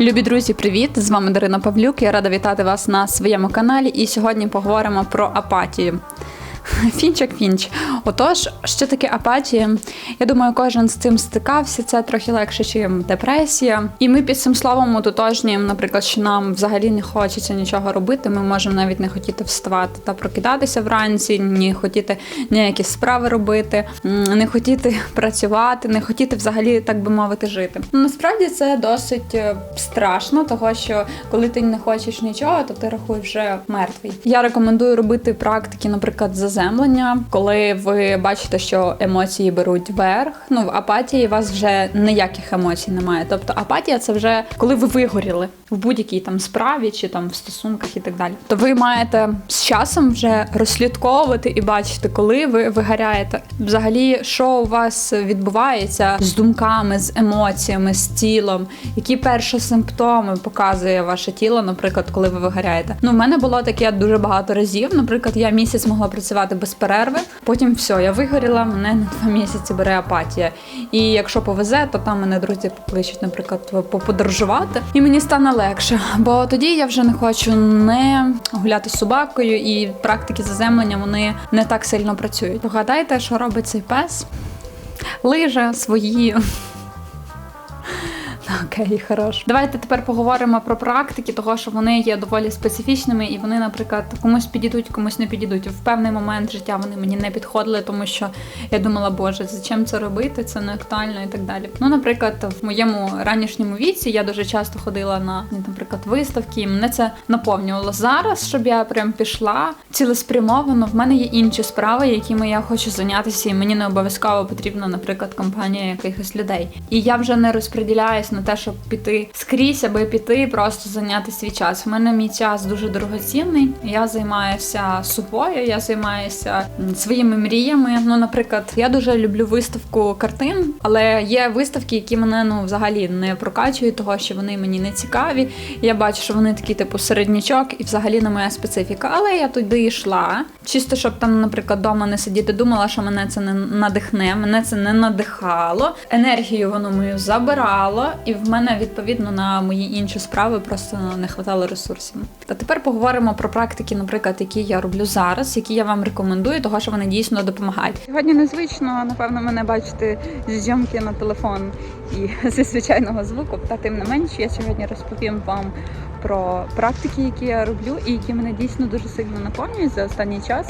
Любі друзі, привіт! З вами Дарина Павлюк. Я рада вітати вас на своєму каналі. І сьогодні поговоримо про апатію. Фінч як фінч. Отож, що таке апатія? Я думаю, кожен з цим стикався. Це трохи легше, ніж депресія. І ми під цим словом ототожнюємо, наприклад, що нам взагалі не хочеться нічого робити. Ми можемо навіть не хотіти вставати та прокидатися вранці, не хотіти ніякі справи робити, не хотіти працювати, не хотіти взагалі, так би мовити, жити. Ну, насправді це досить е, страшно, того що коли ти не хочеш нічого, то ти рахуєш вже мертвий. Я рекомендую робити практики, наприклад, заземлення, коли ви бачите, що емоції беруть верх. Ну в апатії у вас вже ніяких емоцій немає. Тобто апатія це вже коли ви вигоріли в будь-якій там справі чи там в стосунках і так далі. То ви маєте часом вже розслідковувати і бачити, коли ви вигоряєте. Взагалі, що у вас відбувається з думками, з емоціями, з тілом, які перші симптоми показує ваше тіло, наприклад, коли ви вигоряєте. Ну, в мене було таке дуже багато разів. Наприклад, я місяць могла працювати без перерви. Потім все, я вигоріла, мене на два місяці бере апатія. І якщо повезе, то там мене друзі покличуть, наприклад, поподорожувати, і мені стане легше. Бо тоді я вже не хочу не гуляти з собакою, і практики заземлення вони не так сильно працюють. Угадайте, що робить цей пес? Лиже свої. Окей, хорош. Давайте тепер поговоримо про практики, того що вони є доволі специфічними, і вони, наприклад, комусь підійдуть, комусь не підійдуть. В певний момент життя вони мені не підходили, тому що я думала, боже, зачем це робити? Це не актуально і так далі. Ну, наприклад, в моєму ранішньому віці я дуже часто ходила на, наприклад, виставки, і мене це наповнювало зараз, щоб я прям пішла цілеспрямовано. В мене є інші справи, якими я хочу зайнятися, і мені не обов'язково потрібна, наприклад, компанія якихось людей. І я вже не розподіляюсь на те, щоб піти скрізь, аби піти, просто зайняти свій час. У мене мій час дуже дорогоцінний. Я займаюся собою, я займаюся своїми мріями. Ну, наприклад, я дуже люблю виставку картин, але є виставки, які мене ну взагалі не прокачують, того що вони мені не цікаві. Я бачу, що вони такі, типу, середнячок, і взагалі не моя специфіка. Але я туди йшла. Чисто, щоб там, наприклад, вдома не сидіти, думала, що мене це не надихне, мене це не надихало. Енергію воно мою забирало, і в мене відповідно на мої інші справи просто не хватало ресурсів. Та тепер поговоримо про практики, наприклад, які я роблю зараз, які я вам рекомендую, того що вони дійсно допомагають. Сьогодні незвично, напевно, мене бачити зі зйомки на телефон і зі звичайного звуку. Та тим не менш, я сьогодні розповім вам про практики, які я роблю, і які мене дійсно дуже сильно наповнюють за останній час.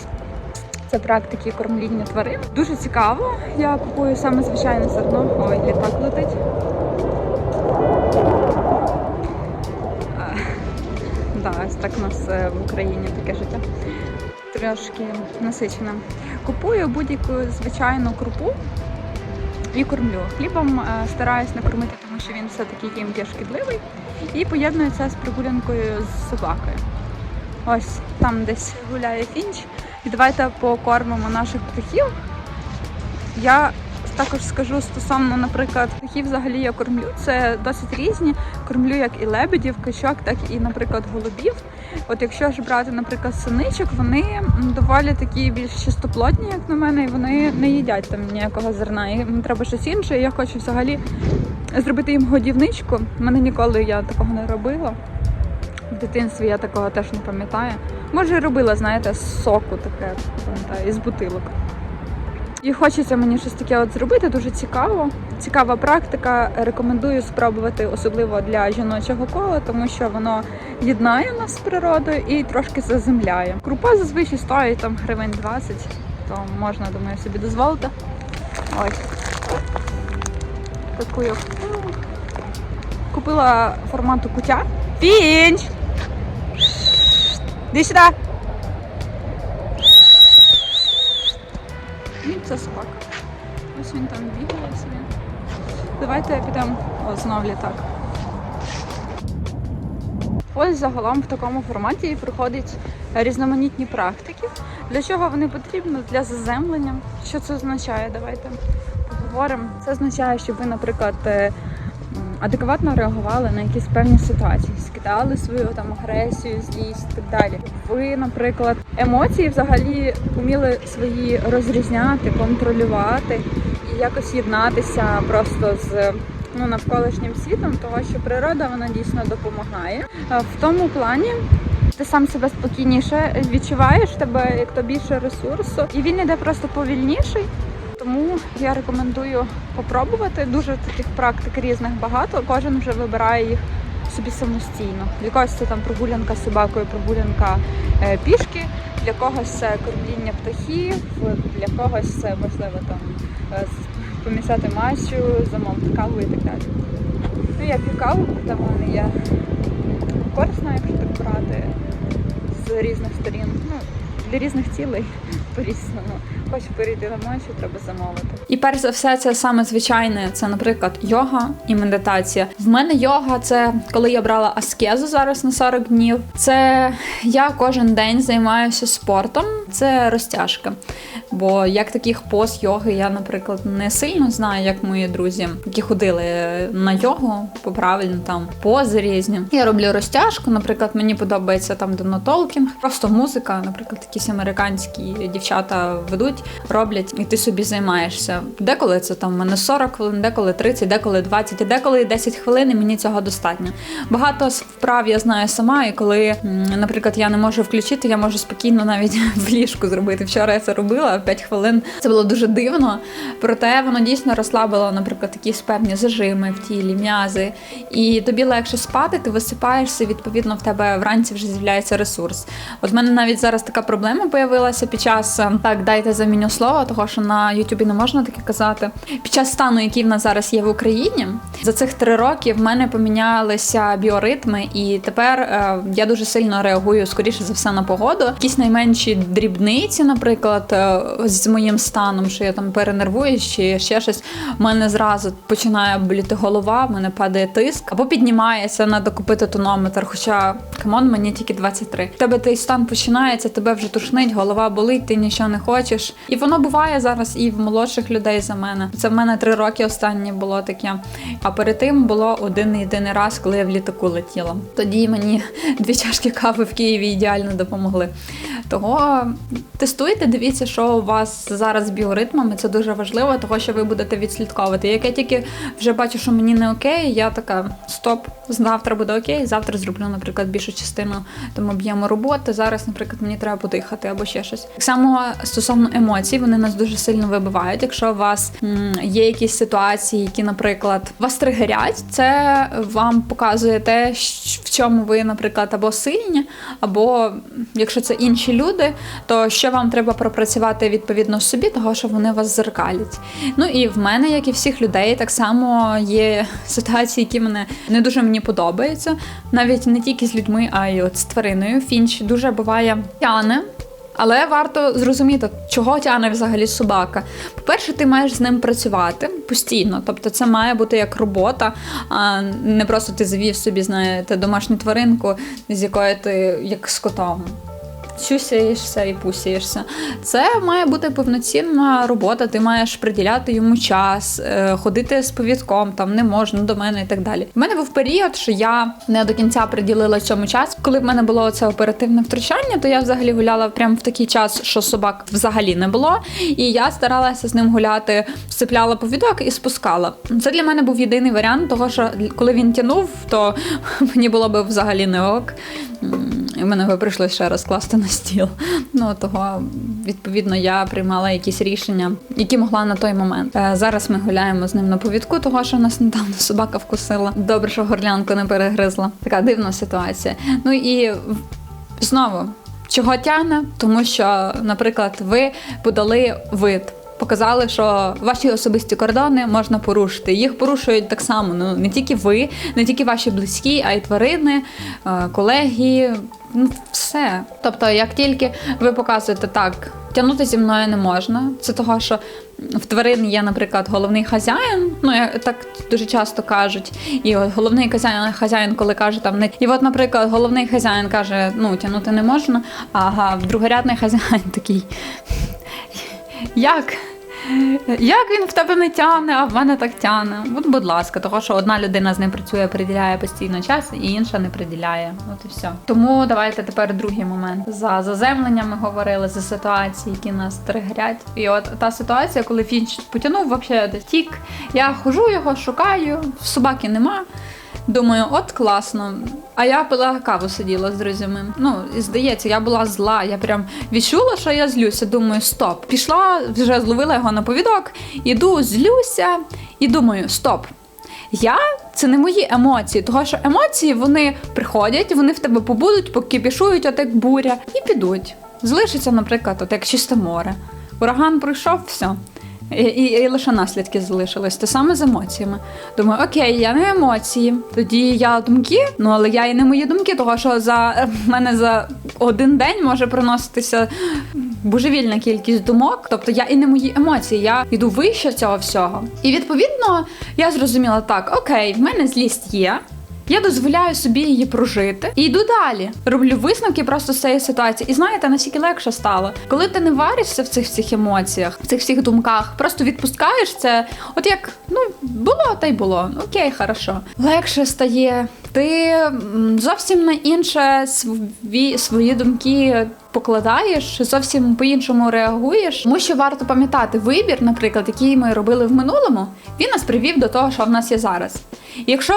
Це практики кормління тварин. Дуже цікаво. Я купую саме звичайне зерно. Ой, літак летить. Да, ось так у нас е, в Україні таке життя. Трошки насичене. Купую будь-яку звичайну крупу і кормлю. Хлібом е, стараюсь не кормити, тому що він все-таки їм є шкідливий. І поєдную це з прогулянкою з собакою. Ось там десь гуляє фінч. І давайте покормимо наших птахів. Я також скажу стосовно, наприклад, птахів взагалі я кормлю. Це досить різні. Кормлю як і лебедів, качок, так і, наприклад, голубів. От якщо ж брати, наприклад, синичок, вони доволі такі більш чистоплотні, як на мене, і вони не їдять там ніякого зерна. Їм треба щось інше. Я хочу взагалі зробити їм годівничку. Мене ніколи я такого не робила. В дитинстві я такого теж не пам'ятаю. Може, робила, знаєте, з соку таке, пам'ятаю, із бутилок. І хочеться мені щось таке от зробити, дуже цікаво. Цікава практика. Рекомендую спробувати, особливо для жіночого кола, тому що воно єднає нас з природою і трошки заземляє. Крупа зазвичай стоїть там гривень 20, то можна, думаю, собі дозволити. Ось. Таку я купила. Купила формату кутя. Фінч! Іди сюди! Це собака. Ось він там бігає собі. Давайте підемо. О, знов літак. Ось загалом в такому форматі проходять різноманітні практики. Для чого вони потрібні? Для заземлення. Що це означає? Давайте поговоримо. Це означає, щоб ви, наприклад, е, адекватно реагували на якісь певні ситуації, скидали свою там агресію, злість і так далі. Ви, наприклад, емоції взагалі вміли свої розрізняти, контролювати і якось єднатися просто з ну, навколишнім світом, того що природа вона дійсно допомагає. В тому плані. Ти сам себе спокійніше відчуваєш, тебе як то більше ресурсу, і він іде просто повільніший. Тому я рекомендую попробувати. Дуже таких практик різних багато. Кожен вже вибирає їх собі самостійно. Для когось це там прогулянка з собакою, прогулянка е, пішки, для когось це кормління птахів, для когось це можливо там е, з- масю, замовити каву і так далі. Ну, я п'ю каву, там в є корисна, якщо так брати, з різних сторін. Ну, для різних цілей по-різному. Хочу перейти на масю, треба замовити. І перш за все, це саме звичайне, це, наприклад, йога і медитація. В мене йога це коли я брала аскезу зараз на 40 днів. Це я кожен день займаюся спортом, це розтяжка. Бо як таких поз йоги я, наприклад, не сильно знаю, як мої друзі, які ходили на йогу по правильно там пози різні. Я роблю розтяжку. Наприклад, мені подобається там Дона Толкінг, просто музика, наприклад, якісь американські дівчата ведуть, роблять, і ти собі займаєшся. Деколи це там в мене 40 хвилин, деколи 30, деколи 20, і деколи 10 хвилин, і мені цього достатньо. Багато вправ я знаю сама, і коли, наприклад, я не можу включити, я можу спокійно навіть в ліжку зробити. Вчора я це робила 5 хвилин. Це було дуже дивно. Проте воно дійсно розслабило, наприклад, якісь певні зажими в тілі, м'язи. І тобі легше спати, ти висипаєшся, відповідно, в тебе вранці вже з'являється ресурс. От в мене навіть зараз така проблема появилася під час е, так, дайте заміню слова, того що на Ютубі не можна таке казати. Під час стану, який в нас зараз є в Україні, за цих три роки в мене помінялися біоритми, і тепер е, я дуже сильно реагую скоріше за все на погоду. Якісь найменші дрібниці, наприклад, е, з моїм станом, що я там перенервуюсь чи ще щось. У мене зразу починає боліти голова, в мене падає тиск, або піднімається, треба купити тонометр. Хоча камон, мені тільки 23. В тебе той стан починається, тебе вже тушнить, голова болить, ти нічого не хочеш. І воно буває зараз і в молодших людей за мене. Це в мене три роки останні було таке. А перед тим було один єдиний раз, коли я в літаку летіла. Тоді мені дві чашки кави в Києві ідеально допомогли. Того тестуйте, дивіться, що у вас зараз з біоритмами. Це дуже важливо, того що ви будете відслідковувати. Як я тільки вже бачу, що мені не окей, я така стоп, завтра буде окей. Завтра зроблю, наприклад, більшу частину там об'єму роботи. Зараз, наприклад, мені треба подихати або ще щось. Так само стосовно емоцій, вони нас дуже сильно вибивають. Якщо у вас є якісь ситуації, які, наприклад, вас тригерять, це вам показує те, в чому ви, наприклад, або сильні, або якщо це інші люди, то що вам треба пропрацювати відповідно собі, того що вони вас зеркалять. Ну і в мене, як і всіх людей, так само є ситуації, які мене не дуже мені подобаються, навіть не тільки з людьми, а й от з твариною. Фінч дуже буває тяне. Але варто зрозуміти, чого тягне взагалі собака. По-перше, ти маєш з ним працювати постійно. Тобто це має бути як робота, а не просто ти завів собі, знаєте, домашню тваринку, з якою ти як з котом. Сюсяєшся і пусяєшся. Це має бути повноцінна робота. Ти маєш приділяти йому час, е, ходити з повідком, там не можна до мене і так далі. У мене був період, що я не до кінця приділила цьому час. Коли в мене було це оперативне втручання, то я взагалі гуляла прямо в такий час, що собак взагалі не було. І я старалася з ним гуляти, всипляла повідок і спускала. Це для мене був єдиний варіант, того що коли він тянув, то мені було би взагалі не ок. І мене би прийшлося ще раз класти на стіл. Ну того відповідно я приймала якісь рішення, які могла на той момент. Е, Зараз ми гуляємо з ним на повідку, того що нас недавно собака вкусила. Добре, що горлянку не перегризла. Така дивна ситуація. Ну і знову. Чого тягне? Тому що, наприклад, ви подали вид. Показали, що ваші особисті кордони можна порушити. Їх порушують так само. Ну не тільки ви, не тільки ваші близькі, а й тварини, е, колеги. Ну, все. Тобто, як тільки ви показуєте так, тягнути зі мною не можна. Це того, що в тварин є, наприклад, головний хазяїн. Ну як так дуже часто кажуть. І головний хазяїн, хазяїн, коли каже там не і от, наприклад, головний хазяїн каже, ну тягнути не можна. Ага, другорядний хазяїн такий. Як? Як він в тебе не тягне, а в мене так тягне. От, будь ласка, того, що одна людина з ним працює, приділяє постійно час, і інша не приділяє. От і все. Тому давайте тепер другий момент. За заземлення ми говорили, за ситуації, які нас тригерять. І от та ситуація, коли Фінч потягнув вообще десь тік. Я хожу його, шукаю, собаки нема. Думаю, от класно. А я пила каву сиділа з друзями. Ну, і здається, я була зла. Я прям відчула, що я злюся. Думаю, стоп. Пішла, вже зловила його на повідок, іду, злюся і думаю, стоп. Я це не мої емоції, тому що емоції вони приходять, вони в тебе побудуть, покипішують, от як буря, і підуть. Залишиться, наприклад, от як чисте море. Ураган пройшов, все. І, і, і лише наслідки залишились. Те саме з емоціями. Думаю, окей, я не емоції. Тоді я думки, ну але я і не мої думки, того що за мене за один день може приноситися божевільна кількість думок. Тобто я і не мої емоції, я йду вище цього всього. І відповідно я зрозуміла так: окей, в мене злість є. Я дозволяю собі її прожити і йду далі. Роблю висновки просто з цієї ситуації. І знаєте, наскільки легше стало, коли ти не варишся в цих всіх емоціях, в цих всіх думках, просто відпускаєш це. От як ну було, та й було. Окей, хорошо. Легше стає. Ти зовсім на інше свої, свої думки покладаєш, зовсім по-іншому реагуєш. Тому що варто пам'ятати вибір, наприклад, який ми робили в минулому, він нас привів до того, що в нас є зараз. Якщо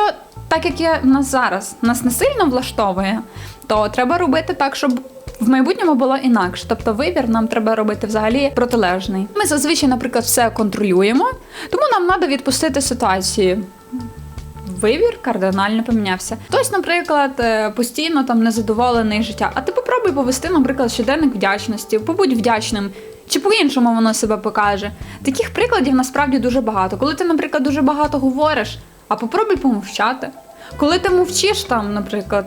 так як є в нас зараз, нас не сильно влаштовує, то треба робити так, щоб. В майбутньому було інакше, тобто вибір нам треба робити взагалі протилежний. Ми зазвичай, наприклад, все контролюємо, тому нам треба відпустити ситуацію. Вибір кардинально помінявся. Хтось, наприклад, е, постійно там незадоволений життя. А ти попробуй повести, наприклад, щоденник вдячності, побудь вдячним. Чи по-іншому воно себе покаже? Таких прикладів насправді дуже багато. Коли ти, наприклад, дуже багато говориш, а попробуй помовчати. Коли ти мовчиш там, наприклад,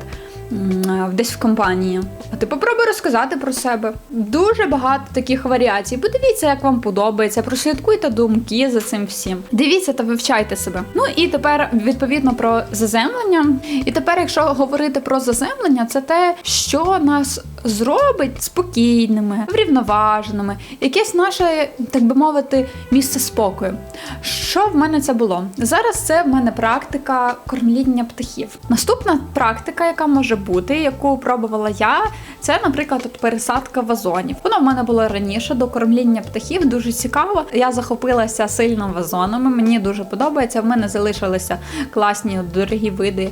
десь в компанії, а ти попробуй розказати про себе. Дуже багато таких варіацій. Подивіться, як вам подобається, прослідкуйте думки за цим всім. Дивіться та вивчайте себе. Ну і тепер відповідно про заземлення. І тепер, якщо говорити про заземлення, це те, що нас зробить спокійними, врівноваженими, якесь наше, так би мовити, місце спокою. Що в мене це було? Зараз це в мене практика кормління птахів. Наступна практика, яка може бути, яку пробувала я, це, наприклад, от пересадка вазонів. Вона в мене була раніше до кормління птахів, дуже цікаво. Я захопилася сильно вазонами. Мені дуже подобається. В мене залишилися класні дорогі види.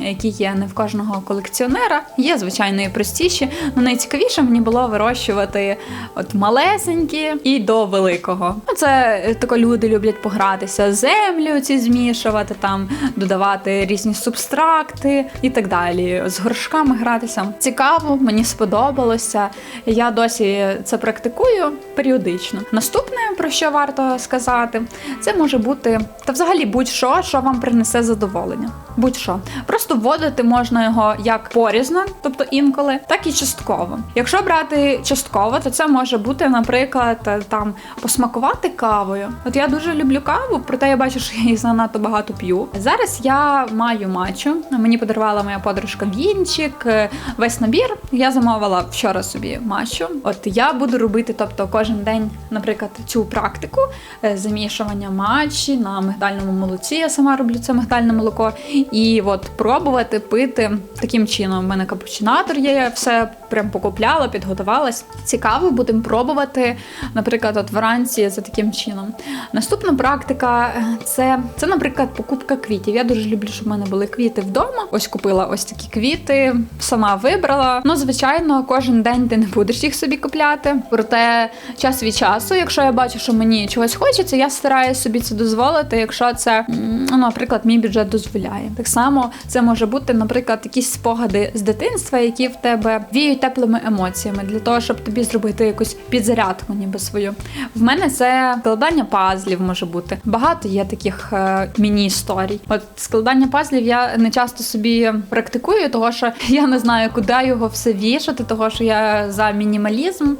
Які є не в кожного колекціонера, є звичайно і простіші. але найцікавіше мені було вирощувати от малесенькі і до великого. Ну, Це е, тако люди люблять погратися, землю ці змішувати, там додавати різні субстракти і так далі. З горшками гратися. Цікаво, мені сподобалося. Я досі це практикую періодично. Наступне, про що варто сказати, це може бути та взагалі будь-що, що вам принесе задоволення. Будь-що. Просто вводити можна його як порізно, тобто інколи, так і частково. Якщо брати частково, то це може бути, наприклад, там посмакувати кавою. От я дуже люблю каву, проте я бачу, що я її занадто багато п'ю. Зараз я маю матчу. Мені подарувала моя подружка Вінчик, е, весь набір. Я замовила вчора собі матчу. От я буду робити, тобто кожен день, наприклад, цю практику е, замішування матчі на мигдальному молоці. Я сама роблю це мигдальне молоко. І от пробувати пити таким чином. У мене капучинатор є, я все прям покупляла, підготувалась. Цікаво, будемо пробувати, наприклад, от вранці за таким чином. Наступна практика е, це, це, наприклад, покупка квітів. Я дуже люблю, щоб в мене були квіти вдома. Ось купила ось такі квіти, сама вибрала. Ну, звичайно, кожен день ти не будеш їх собі купляти. Проте час від часу, якщо я бачу, що мені чогось хочеться, я стараюся собі це дозволити, якщо це, ну, наприклад, мій бюджет дозволяє. Так само це може бути, наприклад, якісь спогади з дитинства, які в тебе віють теплими емоціями для того, щоб тобі зробити якусь підзарядку, ніби свою. В мене це складання пазлів може бути. Багато є таких е, міні-історій. От складання пазлів я не часто собі практикую, того що я не знаю, куди його все вішати, того що я за мінімалізм.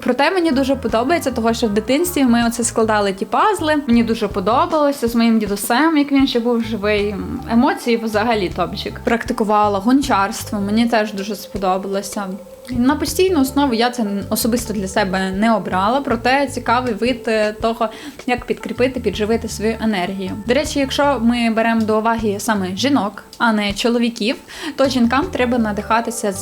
Проте мені дуже подобається, того що в дитинстві ми оце складали ті пазли. Мені дуже подобалося з моїм дідусем, як він ще був живий. Емоції взагалі топчик. Практикувала гончарство, мені теж дуже сподобалося. На постійну основу я це особисто для себе не обрала, проте цікавий вид е, того, як підкріпити, підживити свою енергію. До речі, якщо ми беремо до уваги саме жінок, а не чоловіків, то жінкам треба надихатися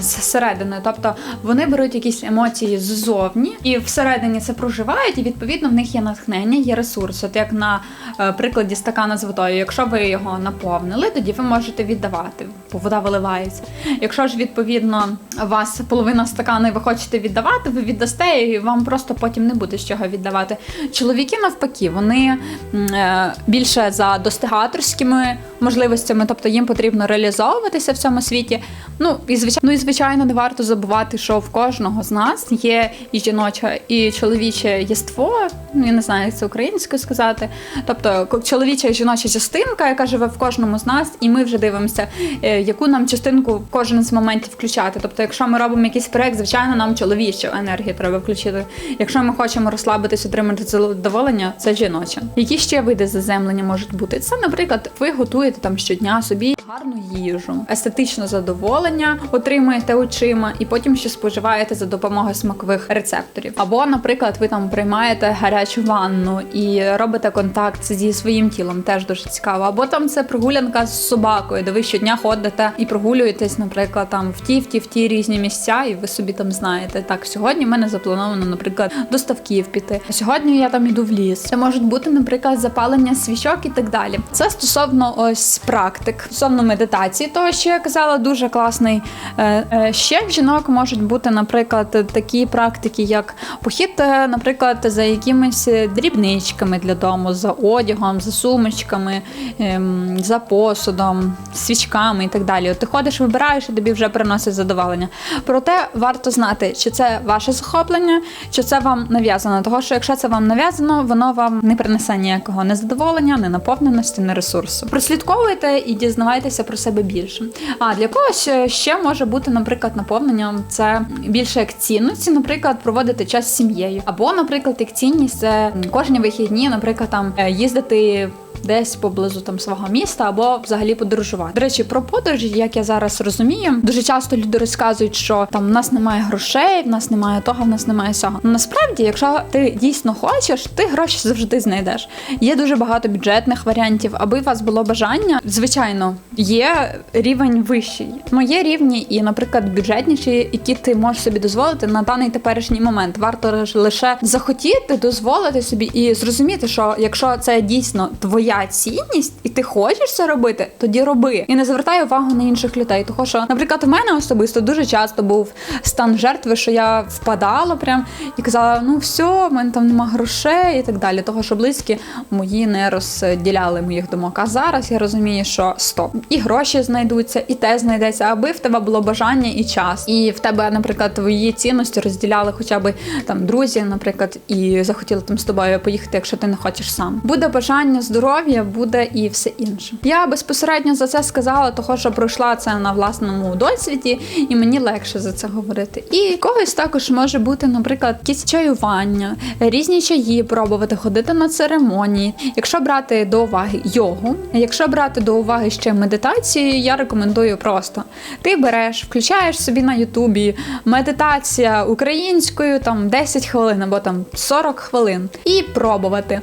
зсередини. Тобто вони беруть якісь емоції ззовні і всередині це проживають, і відповідно в них є натхнення, є ресурс. От як на е, прикладі стакана з водою. Якщо ви його наповнили, тоді ви можете віддавати, бо вода виливається. Якщо ж відповідно вас половина стакана і ви хочете віддавати, ви віддасте, і вам просто потім не буде з чого віддавати. Чоловіки навпаки, вони е, більше за достигаторськими можливостями, тобто їм потрібно реалізовуватися в цьому світі. Ну і звичайно, ну і звичайно, не варто забувати, що в кожного з нас є і жіноче, і чоловіче єство. Ну я не знаю, як це українською сказати. Тобто чоловіча і жіноча частинка, яка живе в кожному з нас, і ми вже дивимося, е, яку нам частинку кожен з моментів включати. Тобто, якщо ми робимо якийсь проект, звичайно, нам чоловічу енергію треба включити. Якщо ми хочемо розслабитись, отримати задоволення, це жіноче. Які ще види заземлення можуть бути? Це, наприклад, ви готуєте там щодня собі гарну їжу, естетичне задоволення отримуєте очима, і потім ще споживаєте за допомогою смакових рецепторів. Або, наприклад, ви там приймаєте гарячу ванну і робите контакт зі своїм тілом, теж дуже цікаво. Або там це прогулянка з собакою, де ви щодня ходите і прогулюєтесь, наприклад, там в ті, в ті, в ті різні місця, і ви собі там знаєте. Так, сьогодні в мене заплановано, наприклад, до ставків піти. Сьогодні я там іду в ліс. Це можуть бути, наприклад, запалення свічок і так далі. Це стосовно ось практик, стосовно медитації, того що я казала, дуже класний. Е, е, Ще в жінок можуть бути, наприклад, такі практики, як похід, е, наприклад, за якимись дрібничками для дому, за одягом, за сумочками, ем, за посудом, свічками і так далі. От ти ходиш, вибираєш і тобі вже приносить задоволення. Проте варто знати, чи це ваше захоплення, чи це вам нав'язано. Того, що якщо це вам нав'язано, воно вам не принесе ніякого незадоволення, не наповненості, не ресурсу. Прослідковуйте і дізнавайтеся про себе більше. А для когось е, ще може бути, наприклад, наповненням це більше як цінності, наприклад, проводити час з сім'єю. Або, наприклад, як цінність це кожні вихідні, наприклад, там е, їздити. Десь поблизу там свого міста або взагалі подорожувати. До речі, про подорожі, як я зараз розумію, дуже часто люди розказують, що там в нас немає грошей, в нас немає того, в нас немає сього. Ну насправді, якщо ти дійсно хочеш, ти гроші завжди знайдеш. Є дуже багато бюджетних варіантів, аби у вас було бажання. Звичайно, є рівень вищий. Ну є рівні і, наприклад, бюджетніші, які ти можеш собі дозволити на даний теперішній момент. Варто лиш- лише захотіти дозволити собі і зрозуміти, що якщо це дійсно твоя цінність, і ти хочеш це робити, тоді роби. І не звертай увагу на інших людей. Тому що, наприклад, у мене особисто дуже часто був стан жертви, що я впадала прям і казала: ну все, в мене там нема грошей і так далі. Того, що близькі мої не розділяли моїх думок. А зараз я розумію, що стоп, і гроші знайдуться, і те знайдеться, аби в тебе було бажання і час. І в тебе, наприклад, твої цінності розділяли хоча б там друзі, наприклад, і захотіли там з тобою поїхати, якщо ти не хочеш сам. Буде бажання здоров'я, буде і все інше. Я безпосередньо за це сказала, того що пройшла це на власному досвіді, і мені легше за це говорити. І когось також може бути, наприклад, якісь чаювання, різні чаї пробувати, ходити на церемонії. Якщо брати до уваги йогу, якщо брати до уваги ще медитацію, я рекомендую просто ти береш, включаєш собі на Ютубі медитація українською, там 10 хвилин або там 40 хвилин, і пробувати.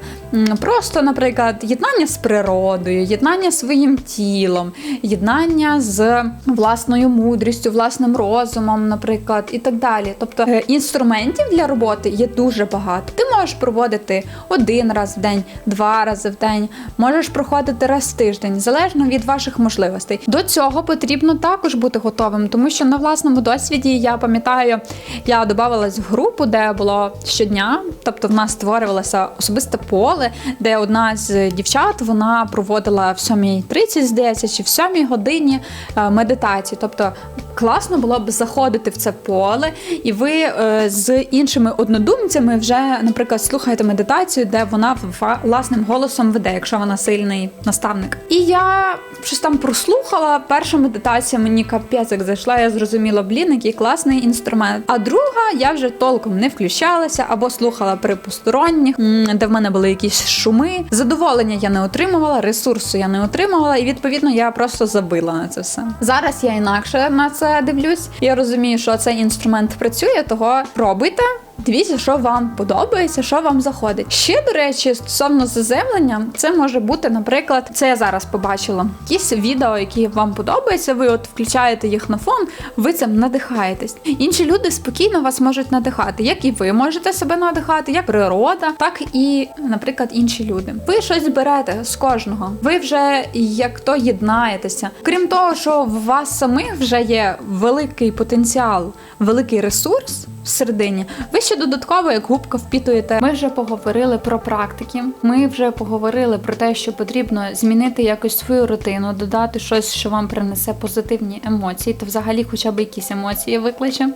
Просто, наприклад, єднання з природою, єднання з своїм тілом, єднання з власною мудрістю, власним розумом, наприклад, і так далі. Тобто е, інструментів для роботи є дуже багато. Ти можеш проводити один раз в день, два рази в день, можеш проходити раз в тиждень, залежно від ваших можливостей. До цього потрібно також бути готовим, тому що на власному досвіді я пам'ятаю, я додавалась в групу, де було щодня, тобто в нас створювалося особисте поле, де одна з дівчат вона проводила в 7.30, здається, чи в 7 годині е, медитації. Тобто класно було б заходити в це поле, і ви е, з іншими однодумцями вже, наприклад, слухаєте медитацію, де вона власним голосом веде, якщо вона сильний наставник. І я щось там прослухала. Перша медитація мені капець як зайшла. Я зрозуміла, блін, який класний інструмент. А друга я вже толком не включалася або слухала при посторонніх, де в мене були якісь шуми. Задоволення я не отримувала, ресурсу я не отримувала, і відповідно я просто забила на це все. Зараз я інакше на це це дивлюсь. Я розумію, що цей інструмент працює, того пробуйте. Дивіться, що вам подобається, що вам заходить. Ще, до речі, стосовно заземлення, це може бути, наприклад, це я зараз побачила. Якісь відео, які вам подобаються, ви от включаєте їх на фон, ви цим надихаєтесь. Інші люди спокійно вас можуть надихати, як і ви можете себе надихати, як природа, так і, наприклад, інші люди. Ви щось берете з кожного. Ви вже як то єднаєтеся. Крім того, що в вас самих вже є великий потенціал, великий ресурс всередині. Ви ще додатково, як губка, впітуєте. Ми вже поговорили про практики. Ми вже поговорили про те, що потрібно змінити якось свою рутину, додати щось, що вам принесе позитивні емоції, та взагалі, хоча б якісь емоції викличе.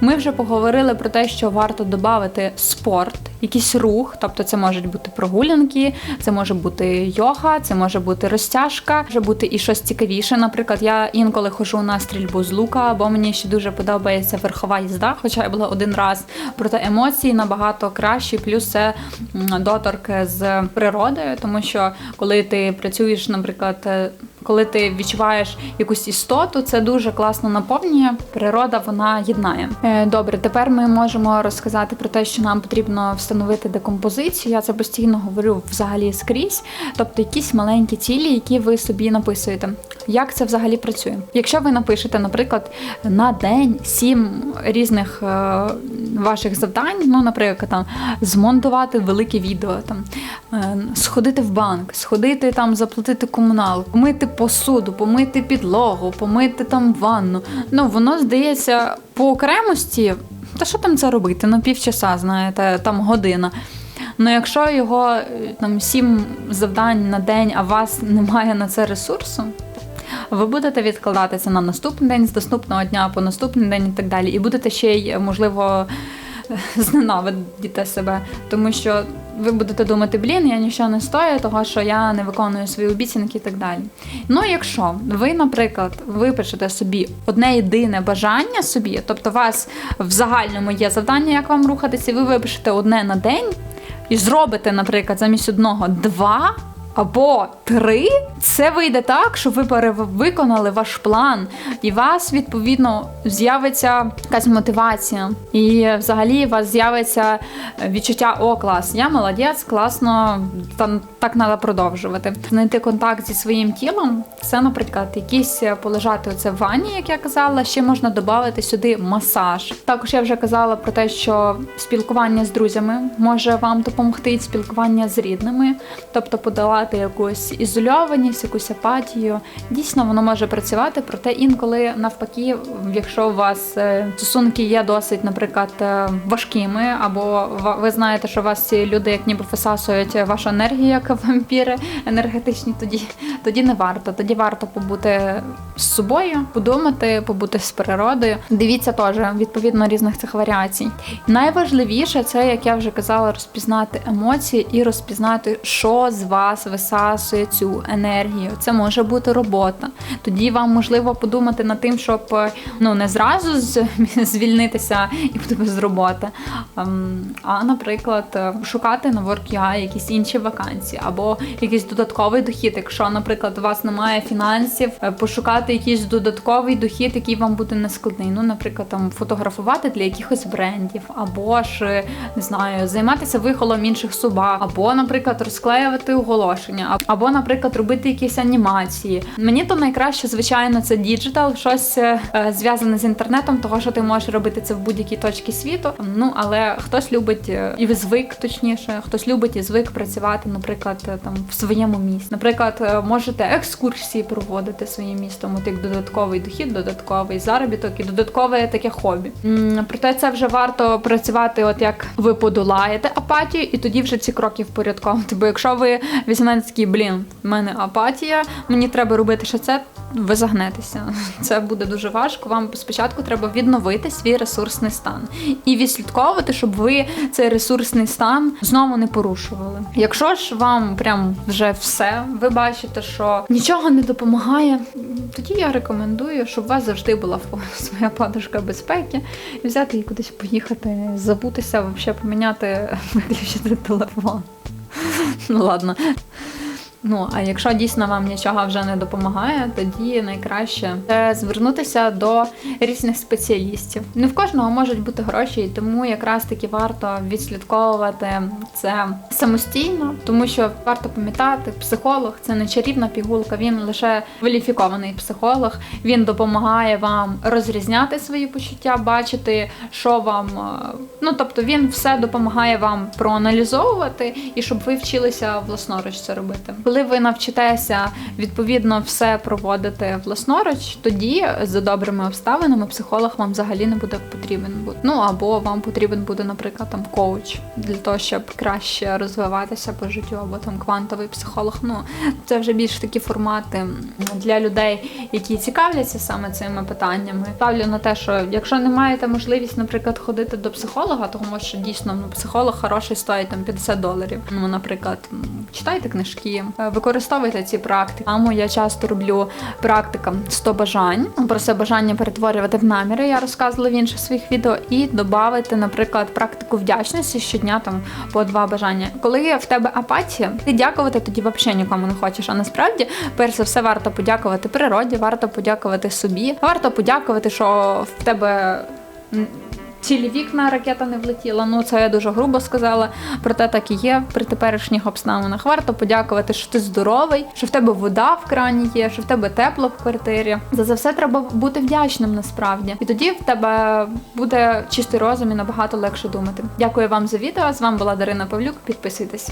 Ми вже поговорили про те, що варто додати спорт, якийсь рух, тобто це можуть бути прогулянки, це може бути йога, це може бути розтяжка, може бути і щось цікавіше. Наприклад, я інколи хожу на стрільбу з лука, бо мені ще дуже подобається верхова їзда, хоча я була один раз. Проте емоції набагато кращі, плюс це м, доторк з природою, тому що коли ти працюєш, наприклад. е, Коли ти відчуваєш якусь істоту, це дуже класно наповнює. Природа вона єднає. Е, Добре, тепер ми можемо розказати про те, що нам потрібно встановити декомпозицію. Я це постійно говорю взагалі скрізь. Тобто якісь маленькі цілі, які ви собі написуєте. Як це взагалі працює? Якщо ви напишете, наприклад, на день сім різних е, ваших завдань, ну, наприклад, там змонтувати велике відео, там е, сходити в банк, сходити там, заплатити комуналку, помити посуду, помити підлогу, помити там ванну. Ну воно здається по окремості. Та що там це робити? Ну, півчаса, знаєте, там година. Ну, якщо його е, там сім завдань на день, а у вас немає на це ресурсу, ви будете відкладати це на наступний день, з наступного дня по наступний день і так далі. І будете ще й, можливо, зненавидіти себе, тому що ви будете думати, блін, я нічого не стою, того що я не виконую свої обіцянки і так далі. Ну, якщо ви, наприклад, випишете собі одне єдине бажання собі, тобто у вас в загальному є завдання, як вам рухатися, і ви випишете одне на день і зробите, наприклад, замість одного два. Або три, це вийде так, що ви перевиконали ваш план, і вас відповідно з'явиться якась мотивація, і взагалі у вас з'явиться відчуття о клас, я молодець, класно, там так треба продовжувати. Знайти контакт зі своїм тілом, це, наприклад, якісь полежати оце в ванні, як я казала. Ще можна додати сюди масаж. Також я вже казала про те, що спілкування з друзями може вам допомогти, спілкування з рідними, тобто подолати якусь ізольованість, якусь апатію. Дійсно, воно може працювати, проте інколи навпаки, якщо у вас е, стосунки є досить, наприклад, е, важкими, або ви знаєте, що у вас ці люди як ніби висасують вашу енергію, як вампіри енергетичні, тоді, тоді не варто. Тоді варто побути з собою, подумати, побути з природою. Дивіться теж відповідно різних цих варіацій. Найважливіше це, як я вже казала, розпізнати емоції і розпізнати, що з вас висасує цю енергію. Це може бути робота. Тоді вам можливо подумати над тим, щоб е, ну не зразу звільнитися і бути без роботи. ем, А, наприклад, е, шукати на WorkUI якісь інші вакансії або якийсь додатковий дохід. Якщо, наприклад, у вас немає фінансів, е, пошукати якийсь додатковий дохід, який вам буде нескладний. Ну, наприклад, там фотографувати для якихось брендів, або ж не знаю, займатися вихолом інших собак, або, наприклад, розклеювати оголошення, а- або, наприклад, робити якісь анімації. Мені то найкраще, звичайно, це діджитал, щось е, е, зв'язане з інтернетом, того що ти можеш робити це в будь-якій точці світу. Ну але хтось любить е, і звик, точніше, хтось любить і звик працювати, наприклад, е, там в своєму місті. Наприклад, можете екскурсії проводити своїм містом, от як додатковий дохід, додатковий заробіток і додаткове таке хобі. Проте це вже варто працювати, от як ви подолаєте апатію, і тоді вже ці кроки впорядковувати. Бо якщо ви візьмете такий, блін, в мене апатія, мені треба робити ще це. Ви загнетеся. Це буде дуже важко. Вам спочатку треба відновити свій ресурсний стан і відслідковувати, щоб ви цей ресурсний стан знову не порушували. Якщо ж вам прям вже все, ви бачите, що нічого не допомагає, тоді я рекомендую, щоб у вас завжди була своя подушка безпеки, і взяти і кудись поїхати, забутися, взагалі поміняти, виключити телефон. Ну ладно. Ну а якщо дійсно вам нічого вже не допомагає, тоді найкраще це звернутися до різних спеціалістів. Не в кожного можуть бути гроші, і тому якраз таки варто відслідковувати це самостійно, тому що варто пам'ятати, психолог це не чарівна пігулка, він лише кваліфікований психолог. Він допомагає вам розрізняти свої почуття, бачити, що вам. е, Ну тобто він все допомагає вам проаналізовувати і щоб ви вчилися власноруч це робити. Коли ви навчитеся відповідно все проводити власноруч, тоді за добрими обставинами психолог вам взагалі не буде потрібен бути. Ну або вам потрібен буде, наприклад, там коуч для того, щоб краще розвиватися по життю, або там квантовий психолог. Ну це вже більш такі формати для людей, які цікавляться саме цими питаннями. Ставлю на те, що якщо не маєте можливість, наприклад, ходити до психолога, тому що дійсно ну, психолог хороший стоїть там 50 доларів. Ну, наприклад, читайте книжки, використовуйте ці практики. Тому я часто роблю практика 100 бажань. Про це бажання перетворювати в наміри. Я розказувала в інших своїх відео, і додати, наприклад, практику вдячності щодня там по два бажання. Коли в тебе апатія, ти дякувати тоді взагалі нікому не хочеш. А насправді, перш за все, варто подякувати природі, варто подякувати собі, варто подякувати, що в тебе. Цілі вікна ракета не влетіла. Ну це я дуже грубо сказала. Проте так і є при теперішніх обставинах. Варто подякувати, що ти здоровий, що в тебе вода в крані є, що в тебе тепло в квартирі. За це все треба бути вдячним насправді. І тоді в тебе буде чистий розум і набагато легше думати. Дякую вам за відео. З вами була Дарина Павлюк. Підписуйтесь.